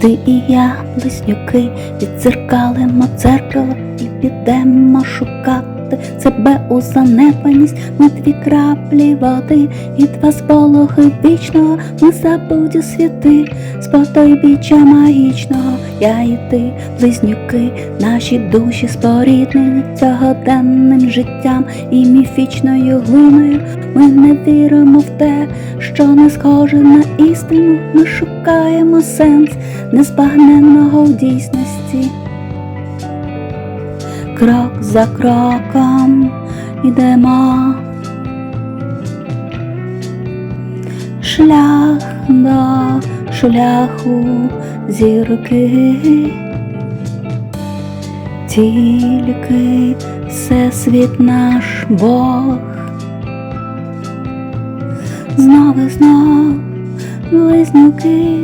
Ти і я, близнюки, відзеркалимо дзеркало і підемо шукати себе у занепаність. Ми дві краплі води і два сполохи вічного. Ми забуті світи, з потойбіччя магічного. Я і ти, близнюки, наші душі споріднені цьогоденним життям і міфічною глиною. Ми не віримо в те, що не схоже на істину. Ми шукаємо сенс незбагненного в дійсності. Крок за кроком ідемо. Шлях до шляху зірки, тільки всесвіт наш Бог. Знов і знов близнюки,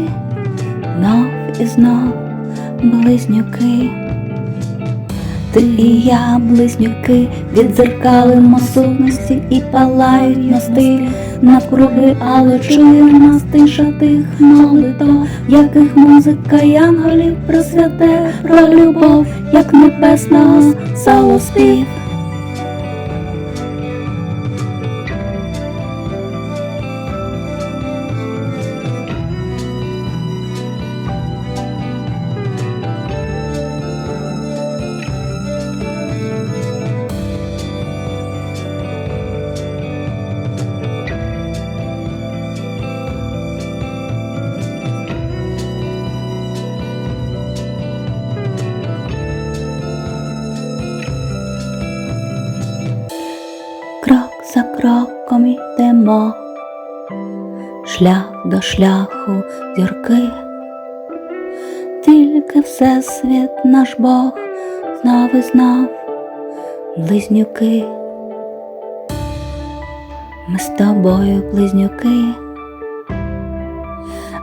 знов і знов близнюки. Ти і я, близнюки, відзеркалимо сутності і палають мости навкруги, але чує нас тиша тих молитов, яких музика янголів просвяте про любов, як небесного солоспів. За кроком йдемо, шлях до шляху зірки, тільки всесвіт наш Бог знав і знав близнюки. Ми з тобою, близнюки,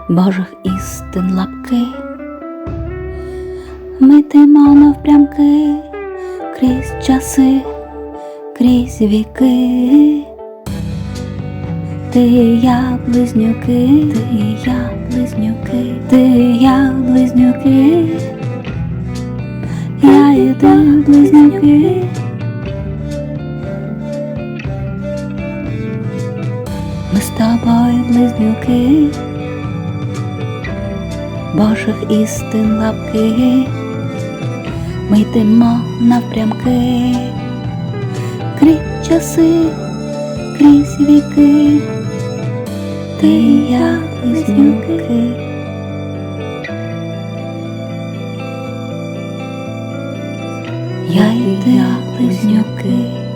Божих істин лапки, ми йдемо навпрямки крізь часи крізь віки. Ти я близнюки, ти я близнюки, ти я близнюки, я і ти близнюки. Ми з тобою близнюки, Божих істин лапки, ми йдемо навпрямки крізь часи, крізь віки, ти і я близнюки. Я і ти близнюки.